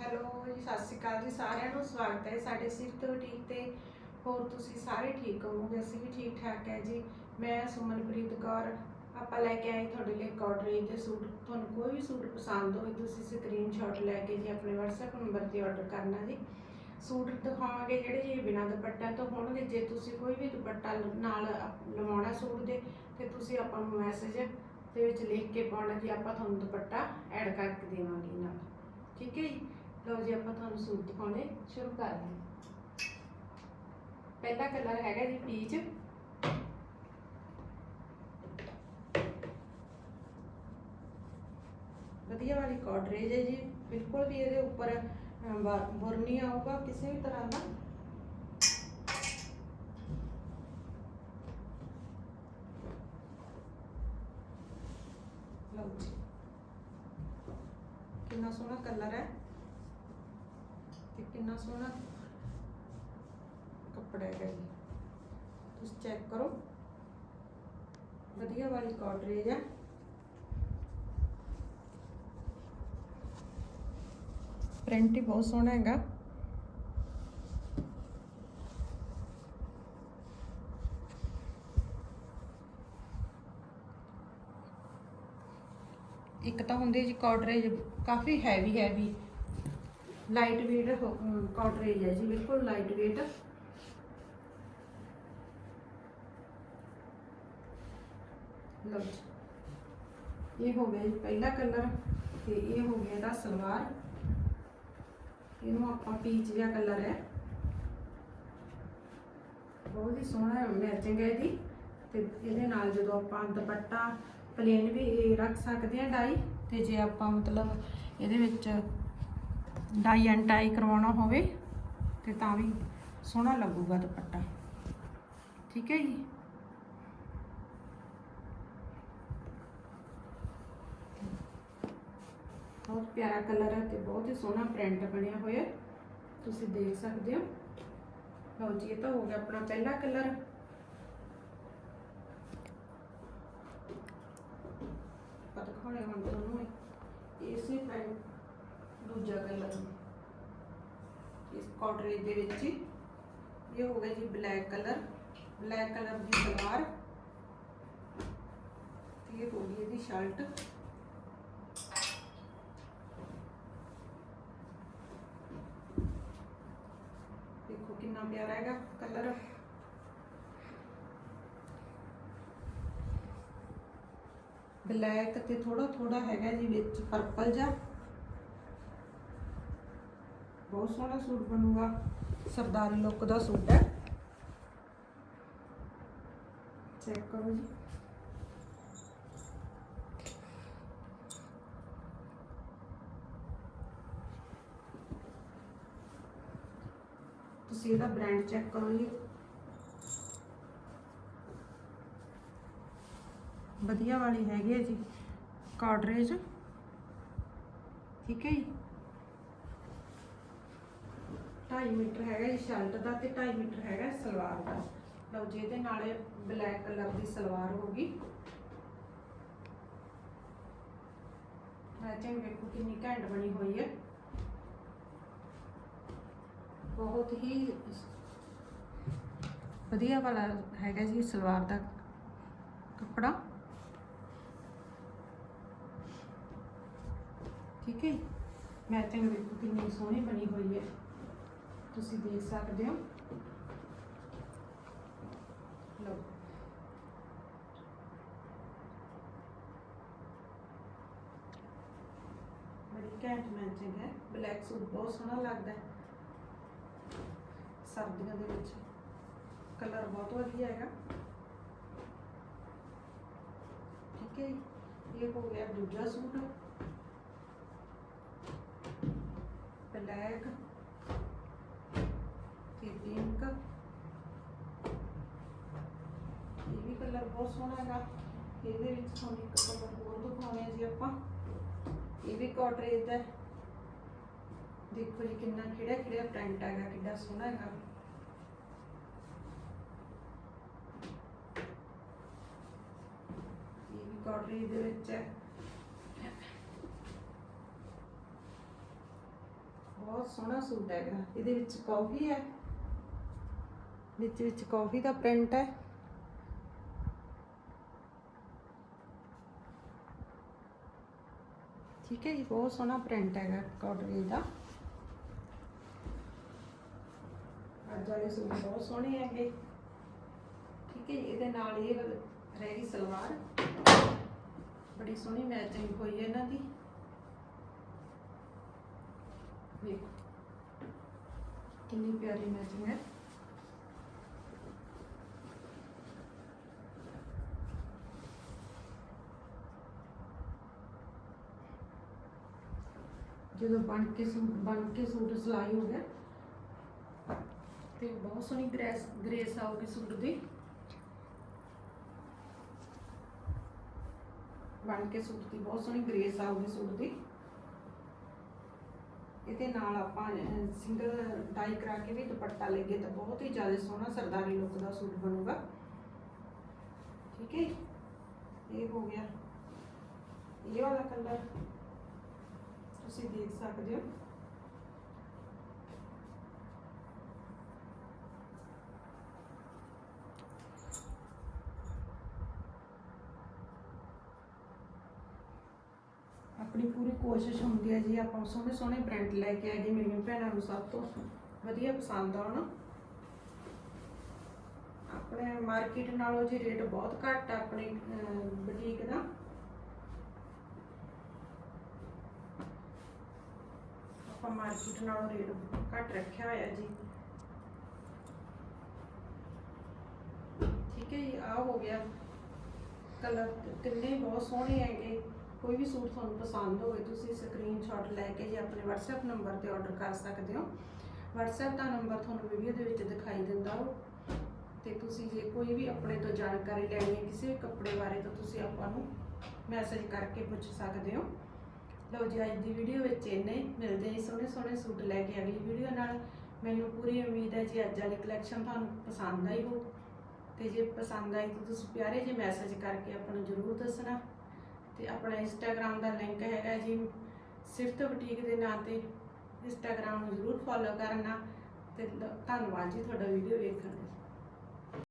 Hello ਜੀ, ਸਤਿ ਸ਼੍ਰੀ ਅਕਾਲ ਜੀ, ਸਾਰਿਆਂ ਨੂੰ ਸਵਾਗਤ ਹੈ ਸਾਡੇ ਸਿਰ ਸਿਫਤ ਠੀਕ ਤੇ। ਹੋਰ ਤੁਸੀਂ ਸਾਰੇ ਠੀਕ ਹੋਵੋਗੇ? ਅਸੀਂ ਵੀ ਠੀਕ ਠਾਕ ਹੈ ਜੀ। ਮੈਂ ਸੁਮਨਪ੍ਰੀਤ ਕੌਰ, ਆਪਾਂ ਲੈ ਕੇ ਆਏ ਤੁਹਾਡੇ ਲਈ ਕਾਟਰੇਜ ਦੇ ਸੂਟ ਤੁਹਾਨੂੰ ਕੋਈ ਵੀ ਸੂਟ ਪਸੰਦ ਹੋਵੇ, ਤੁਸੀਂ ਸਕਰੀਨਸ਼ਾਟ ਲੈ ਕੇ ਜੀ ਆਪਣੇ WhatsApp ਨੰਬਰ ਤੇ ਆਰਡਰ ਕਰਨਾ ਜੀ। ਸੂਟ ਦਿਖਾਵਾਂਗੇ ਜਿਹੜੇ ਜੀ ਬਿਨਾਂ ਦੁਪੱਟਾ ਤੋਂ ਹੋਣਗੇ। ਜੇ ਤੁਸੀਂ ਕੋਈ ਵੀ ਦੁਪੱਟਾ ਨਾਲ ਲਵਾਉਣਾ ਸੂਟ ਦੇ, ਤੇ ਤੁਸੀਂ ਆਪਾਂ ਨੂੰ ਮੈਸੇਜ ਦੇ ਵਿੱਚ ਲਿਖ ਕੇ ਪਾਉਣਾ ਜੀ, ਆਪਾਂ ਤੁਹਾਨੂੰ ਦੁਪੱਟਾ ਐਡ ਕਰਕੇ ਦੇਵਾਂਗੇ ਨਾਲ। ਠੀਕ ਹੈ ਜੀ? ਲਓ ਜੀ, ਆਪਾਂ ਤੁਹਾਨੂੰ ਸੂਟ ਦਿਖਾਉਣੇ, ਸ਼ੁਰੂ ਕਰਦੇ ਹਾਂ ਪਹਿਲਾ ਕਲਰ ਹੈਗਾ ਜੀ ਪੀਚ ਵਧੀਆ ਵਾਲੀ ਕਾਟਰੇਜ ਹੈ ਜੀ। ਬਿਲਕੁਲ ਵੀ ਇਹਦੇ ਉੱਪਰ ਬੁਰ ਨਹੀਂ ਆਊਗਾ, ਕਿਸੇ ਵੀ ਤਰ੍ਹਾਂ ਦਾ। ਕਿੰਨਾ ਸੋਹਣਾ ਕਲਰ ਹੈ। ਤੇ ਕਿੰਨਾ ਸੋਹਣਾ ਕੱਪੜਾ ਹੈਗਾ ਜੀ। ਤੁਸੀਂ ਚੈੱਕ ਕਰੋ। ਵਧੀਆ ਵਾਲੀ ਕਾਟਰੇਜ ਹੈ। ਪ੍ਰਿੰਟ ਹੀ ਬਹੁਤ ਸੋਹਣਾ ਹੈਗਾ। ਇੱਕ ਤਾਂ ਹੁੰਦੀ ਜੀ ਕਾਟਰੇਜ ਕਾਫੀ ਹੈਵੀ ਹੈਵੀ ਲਾਈਟ weight ਕਾਟਰੇਜ ਹੈ ਜੀ, ਬਿਲਕੁਲ ਲਾਈਟ weight ਲਓ ਇਹ ਹੋ ਗਿਆ ਜੀ ਪਹਿਲਾ ਕਲਰ ਤੇ ਇਹ ਹੋ ਗਿਆ ਇਹਦਾ ਸਲਵਾਰ। ਇਹਨੂੰ ਆਪਾਂ ਪੀਚ ਜਿਹਾ ਕਲਰ ਹੈ। ਬਹੁਤ ਹੀ ਸੋਹਣਾ ਮੈਚਿੰਗ ਹੈ ਇਹਦੀ। ਤੇ ਇਹਦੇ ਨਾਲ ਜਦੋਂ ਆਪਾਂ ਦੁਪੱਟਾ ਪਲੇਨ ਵੀ ਇਹ ਰੱਖ ਸਕਦੇ ਆ ਡਾਈ। ਤੇ ਜੇ ਆਪਾਂ ਮਤਲਬ ਇਹਦੇ ਵਿੱਚ ਡਾਈ ਐਂਡ ਟਾਈ ਕਰਵਾਉਣਾ ਹੋਵੇ ਤੇ ਤਾਂ ਵੀ ਸੋਹਣਾ ਲੱਗੂਗਾ ਦੁਪੱਟਾ। ਠੀਕ ਹੈ ਜੀ? ਬਹੁਤ ਪਿਆਰਾ ਕਲਰ ਹੈ ਤੇ ਬਹੁਤ ਹੀ ਸੋਹਣਾ ਪ੍ਰਿੰਟ ਬਣਿਆ ਹੋਇਆ ਤੁਸੀਂ ਦੇਖ ਸਕਦੇ ਹੋ। ਲਓ ਜੀ, ਇਹ ਤਾਂ ਹੋ ਗਿਆ ਆਪਣਾ ਪਹਿਲਾ ਕਲਰ। ਪਤਾ ਦਿਖਾਉਣੇ ਹੁਣ ਤੁਹਾਨੂੰ। ਇਸੇ ਪੈਂਟ। ਦੂਜਾ ਕਲਰ। ਇਸ ਕਾਟਰੇਜ ਦੇ ਵਿੱਚ ਇਹ ਹੋ ਗਿਆ ਜੀ ਬਲੈਕ ਕਲਰ ਬਲੈਕ ਕਲਰ ਦੀ ਸਲਵਾਰ। ਤੇ ਇਹ ਹੋ ਗਈ ਇਹਦੀ ਸ਼ਰਟ ਦੇਖੋ ਕਿੰਨਾ ਪਿਆਰਾ ਹੈਗਾ ਕਲਰ ਬਲੈਕ ਤੇ ਥੋੜਾ ਥੋੜਾ ਹੈਗਾ ਜੀ ਵਿੱਚ ਪਰਪਲ ਜਿਹਾ। ਬਹੁਤ ਸੋਹਣਾ ਸੂਟ ਬਣੂਗਾ। ਸਰਦਾਰੀ ਲੁੱਕ ਦਾ ਸੂਟ ਹੈ। ਚੈੱਕ ਕਰੋ ਜੀ। ਤੁਸੀਂ ਇਹਦਾ ਬ੍ਰਾਂਡ ਚੈੱਕ ਕਰੋ ਜੀ। ਵਧੀਆ ਵਾਲੀ ਹੈਗੀ ਹੈ ਜੀ। ਕਾਰਡਰੇਜ ਠੀਕ ਹੈ ਜੀ। 2.5 ਮੀਟਰ ਹੈਗਾ ਜੀ, ਸ਼ਰਟ ਦਾ ਤੇ 2.5 ਮੀਟਰ ਹੈਗਾ ਸਲਵਾਰ ਦਾ। ਲਓ ਜੀ, ਇਹਦੇ ਨਾਲ ਬਲੈਕ ਕਲਰ ਦੀ ਸਲਵਾਰ ਹੋਗੀ ਮੈਚਿੰਗ ਵੇਖੋ ਕਿੰਨੀ ਘੈਂਟ ਬਣੀ ਹੋਈ ਹੈ। ਬਹੁਤ ਹੀ ਵਧੀਆ ਵਾਲਾ ਹੈਗਾ ਜੀ, ਸਲਵਾਰ ਦਾ ਕੱਪੜਾ। ਠੀਕ ਹੈ ਮੈਚਿੰਗ ਵੇਖੋ ਕਿੰਨੀ ਸੋਹਣੀ ਬਣੀ ਹੋਈ ਹੈ। ਤੁਸੀਂ ਦੇਖ ਸਕਦੇ ਹੋ। ਲਓ। ਬੜੀ ਘੈਂਟ ਮੈਚਿੰਗ ਹੈ। ਬਲੈਕ ਸੂਟ ਬਹੁਤ ਸੋਹਣਾ ਲੱਗਦਾ ਹੈ। ਸਰਦੀਆਂ ਦੇ ਵਿੱਚ ਕਲਰ ਬਹੁਤ ਵਧੀਆ ਹੈਗਾ। ਠੀਕ ਹੈ ਜੀ। ਇਹ ਹੋ ਗਿਆ ਦੂਜਾ ਸੂਟ। ਬਲੈਕ ਪਿੰਕ ਇਹ ਵੀ ਕਲਰ ਬਹੁਤ ਸੋਹਣਾ ਹੈਗਾ। ਇਹਦੇ ਵਿੱਚ ਤੁਹਾਨੂੰ ਇੱਕ ਕਲਰ ਹੋਰ ਦਿਖਾਉਣੇ ਜੀ ਆਪਾਂ। ਇਹ ਵੀ ਕਾਟਰੇਜ ਦਾ ਦੇਖੋ ਜੀ ਕਿੰਨਾ ਖਿੜਿਆ ਖਿੜਿਆ ਪ੍ਰਿੰਟ ਹੈਗਾ ਕਿੰਨਾ ਸੋਹਣਾ ਹੈਗਾ। ਇਹ ਵੀ ਕਾਟਰੀ ਦੇ ਵਿੱਚ ਹੈ। ਬਹੁਤ ਸੋਹਣਾ ਸੂਟ ਹੈਗਾ। ਇਹਦੇ ਵਿੱਚ ਕਾਫੀ ਹੈ। ਵਿੱਚ ਵਿੱਚ ਕਾਫੀ ਦਾ ਪ੍ਰਿੰਟ ਹੈ। ਠੀਕ ਹੈ ਜੀ, ਬਹੁਤ ਸੋਹਣਾ ਪ੍ਰਿੰਟ ਹੈਗਾ ਕਾਟਨ ਦਾ। ਅੱਜ ਵਾਲੇ ਸੂਟ ਬਹੁਤ ਸੋਹਣੇ ਹੈਗੇ। ਠੀਕ ਹੈ ਜੀ, ਇਹਦੇ ਨਾਲ ਇਹ ਵਾਲੀ ਰਹਿ ਗਈ ਸਲਵਾਰ। ਬੜੀ ਸੋਹਣੀ ਮੈਚਿੰਗ ਹੋਈ ਹੈ ਇਹਨਾਂ ਦੀ। ਵੇਖੋ, ਕਿੰਨੀ ਪਿਆਰੀ ਮੈਚਿੰਗ ਹੈ। ਜਦੋਂ ਬਣ ਕੇ ਸੂਟ ਬਣ ਕੇ ਸੂਟ ਸਿਲਾਈ ਹੋ ਗਿਆ। ਤੇ ਬਹੁਤ ਸੋਹਣੀ ਗ੍ਰੇਸ ਗ੍ਰੇਸ ਆਊਗੀ ਸੂਟ ਦੀ। ਬਣ ਕੇ ਸੂਟ ਦੀ, ਬਹੁਤ ਸੋਹਣੀ ਗ੍ਰੇਸ ਆਊਗੀ ਸੂਟ ਦੀ। ਇਹਦੇ ਨਾਲ ਆਪਾਂ ਸਿੰਗਲ ਡਾਈ ਕਰਾ ਕੇ ਵੀ ਦੁਪੱਟਾ ਲਈਏ ਤਾਂ ਬਹੁਤ ਹੀ ਜ਼ਿਆਦਾ ਸੋਹਣਾ ਸਰਦਾਰੀ ਲੁੱਕ ਦਾ ਸੂਟ ਬਣੂਗਾ। ਠੀਕ ਹੈ ਇਹ ਹੋ ਗਿਆ। ਇਹ ਵਾਲਾ ਕਲਰ ਤੁਸੀਂ ਦੇਖ ਸਕਦੇ ਹੋ। ਆਪਣੀ ਪੂਰੀ ਕੋਸ਼ਿਸ਼ ਹੁੰਦੀ ਹੈ ਜੀ, ਆਪਾਂ ਸੋਹਣੇ ਸੋਹਣੇ ਪ੍ਰਿੰਟ ਲੈ ਕੇ ਆਈਏ ਮੇਰੀਆਂ ਭੈਣਾਂ ਨੂੰ ਸਭ ਤੋਂ ਵਧੀਆ ਪਸੰਦ ਆਉਣ। ਆਪਣੇ ਮਾਰਕੀਟ ਨਾਲੋਂ ਜੀ ਰੇਟ ਬਹੁਤ ਘੱਟ ਆ, ਆਪਣੇ ਬੁਟੀਕ ਦਾ ਆਪਾਂ ਮਾਰਕੀਟ ਨਾਲੋਂ ਰੇਟ ਘੱਟ ਰੱਖਿਆ ਹੋਇਆ ਜੀ। ਠੀਕ ਹੈ ਜੀ ਆ ਹੋ ਗਿਆ। ਕਲਰ ਕਿੰਨੇ ਬਹੁਤ ਸੋਹਣੇ ਹੈਗੇ। ਕੋਈ ਵੀ ਸੂਟ ਤੁਹਾਨੂੰ ਪਸੰਦ ਹੋਵੇ, ਤੁਸੀਂ ਸਕਰੀਨਸ਼ਾਟ ਲੈ ਕੇ ਜੀ ਆਪਣੇ WhatsApp ਨੰਬਰ ਤੇ ਆਰਡਰ ਕਰ ਸਕਦੇ ਹੋ। WhatsApp ਦਾ ਨੰਬਰ ਤੁਹਾਨੂੰ ਵੀਡੀਓ ਦੇ ਵਿੱਚ ਦਿਖਾਈ ਦਿੰਦਾ ਹੋ ਤੇ ਤੁਸੀਂ ਜੇ ਕੋਈ ਵੀ ਆਪਣੇ ਤੋਂ ਜਾਣਕਾਰੀ ਲੈਣੀ ਹੈ, ਕਿਸੇ ਵੀ ਕੱਪੜੇ ਬਾਰੇ, ਤਾਂ ਤੁਸੀਂ ਆਪਾਂ ਨੂੰ ਮੈਸੇਜ ਕਰਕੇ ਪੁੱਛ ਸਕਦੇ ਹੋ। ਲਓ ਜੀ, ਅੱਜ ਦੀ ਵੀਡੀਓ ਵਿੱਚ ਇੰਨੇ ਹੀ। ਮਿਲਦੇ ਹਾਂ ਸੋਹਣੇ ਸੋਹਣੇ ਸੂਟ ਲੈ ਕੇ ਅਗਲੀ ਵੀਡੀਓ ਨਾਲ। ਮੈਨੂੰ ਪੂਰੀ ਉਮੀਦ ਹੈ ਜੀ ਅੱਜ ਵਾਲੀ ਕਲੈਕਸ਼ਨ ਤੁਹਾਨੂੰ ਪਸੰਦ ਆਈ ਹੋ ਤੇ ਜੇ ਪਸੰਦ ਆਈ ਤਾਂ ਤੁਸੀਂ ਪਿਆਰੇ ਜਿਹੇ ਮੈਸੇਜ ਕਰਕੇ ਆਪਾਂ ਨੂੰ ਜ਼ਰੂਰ ਦੱਸਣਾ। ਤੇ ਆਪਣਾ ਇੰਸਟਾਗ੍ਰam ਦਾ ਲਿੰਕ ਹੈਗਾ ਜੀ, ਸਿਫਤ ਬੁਟੀਕ ਦੇ ਨਾਂ ਤੇ। ਇੰਸਟਾਗ੍ਰam ਨੂੰ ਜ਼ਰੂਰ ਫੋਲੋ ਕਰਨਾ। ਤੇ ਧੰਨਵਾਦ ਜੀ ਤੁਹਾਡਾ ਵੀਡੀਓ ਵੇਖਣ ਲਈ।